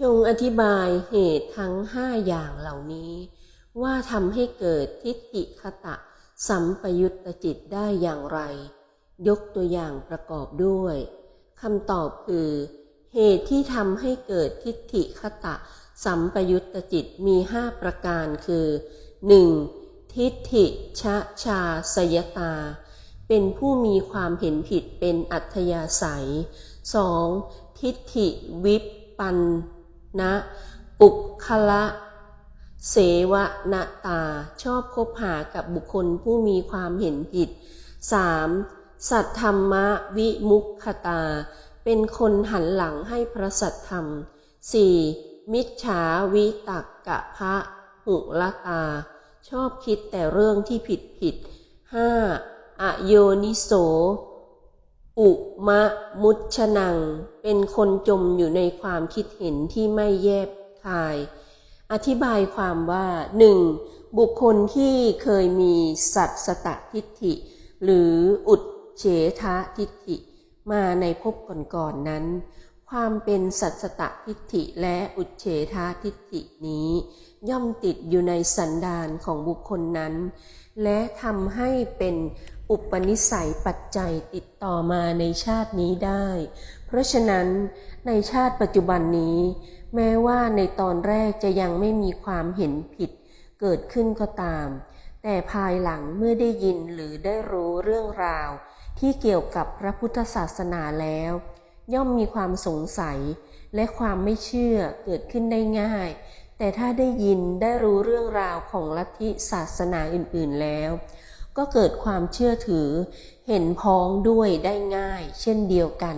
จงอธิบายเหตุทั้งห้าอย่างเหล่านี้ ว่าทำให้เกิดทิฏฐิคตะ สัมปยุตตจิตได้อย่างไร ยกตัวอย่างประกอบด้วยคำตอบคือ เหตุที่ทำให้เกิดทิฏฐิคตะ สัมปยุตตจิตมีห้าประการคือ 1. ทิฏฐิชะชาสยตา เป็นผู้มีความเห็นผิดเป็นอัธยาศัย 2. ทิฏฐิวิปปัน นะ ปุคละเสวนาตาชอบคบหากับบุคคลผู้มีความเห็นผิด 3. สัทธรรมวิมุขคตา เป็นคนหันหลังให้พระสัทธรรม 4. มิจฉาวิตักกะพระหุละตา ชอบคิดแต่เรื่องที่ผิดผิด 5. อโยนิโส อุมะมุชนัง เป็นคนจมอยู่ในความคิดเห็นที่ไม่แยบคาย อธิบายความว่า 1. บุคคลที่เคยมีสัตสตทิฏฐิ หรืออุดเฉทะทิฏฐิ มาในภพก่อนๆนนั้น ความเป็นสัตสตทิฏฐิและอุดเฉทะทิฏฐินี้ ย่อมติดอยู่ในสันดานของบุคคลนั้น และทำให้เป็น อุปนิสัยปัจจัยติดต่อมาในชาตินี้ได้ เพราะฉะนั้นในชาติปัจจุบันนี้ แม้ว่าในตอนแรกจะยังไม่มีความเห็นผิดเกิดขึ้นก็ตาม แต่ภายหลังเมื่อได้ยินหรือได้รู้เรื่องราว ที่เกี่ยวกับพระพุทธศาสนาแล้ว ย่อมมีความสงสัยและความไม่เชื่อเกิดขึ้นได้ง่าย แต่ถ้าได้ยินได้รู้เรื่องราวของลัทธิศาสนาอื่นๆแล้ว ก็เกิดความเชื่อถือ เห็นพ้องด้วยได้ง่าย เช่นเดียวกัน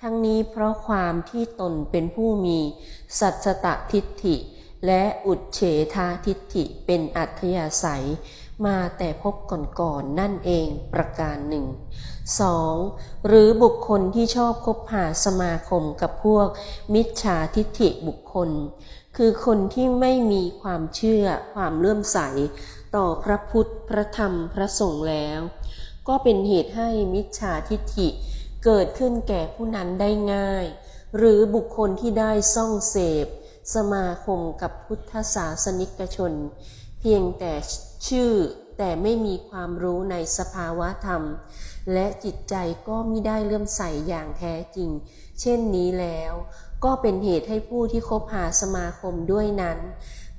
ทั้งนี้เพราะความที่ตนเป็นผู้มีสัจตทิฏฐิ และอุดเฉทาทิฏฐิเป็นอัธยาศัย มาแต่พบก่อนๆนนั่นเองประการหนึ่ง 2. หรือบุคคลที่ชอบคบหาสมาคมกับพวกมิจฉาทิฏฐิบุคคล คือคนที่ไม่มีความเชื่อความเลื่อมใส ต่อพระพุทธพระธรรมพระสงฆ์แล้ว ก็เป็นเหตุให้มิจฉาทิฏฐิเกิดขึ้นแก่ผู้นั้นได้ง่าย หรือบุคคลที่ได้ซ่องเสพ สมาคมกับพุทธศาสนิกชน เพียงแต่ชื่อ แต่ไม่มีความรู้ในสภาวะธรรม และจิตใจก็ไม่ได้เลื่อมใสอย่างแท้จริง เช่นนี้แล้ว ก็เป็นเหตุให้ผู้ที่คบหาสมาคมด้วยนั้น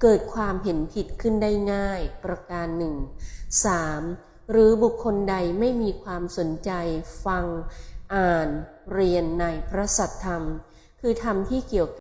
เกิดความเห็นผิดขึ้นได้ง่ายประการหนึ่ง 3. หรือบุคคลใดไม่มีความสนใจ ฟัง อ่าน เรียนในพระสัทธรรม คือธรรมที่เกี่ยว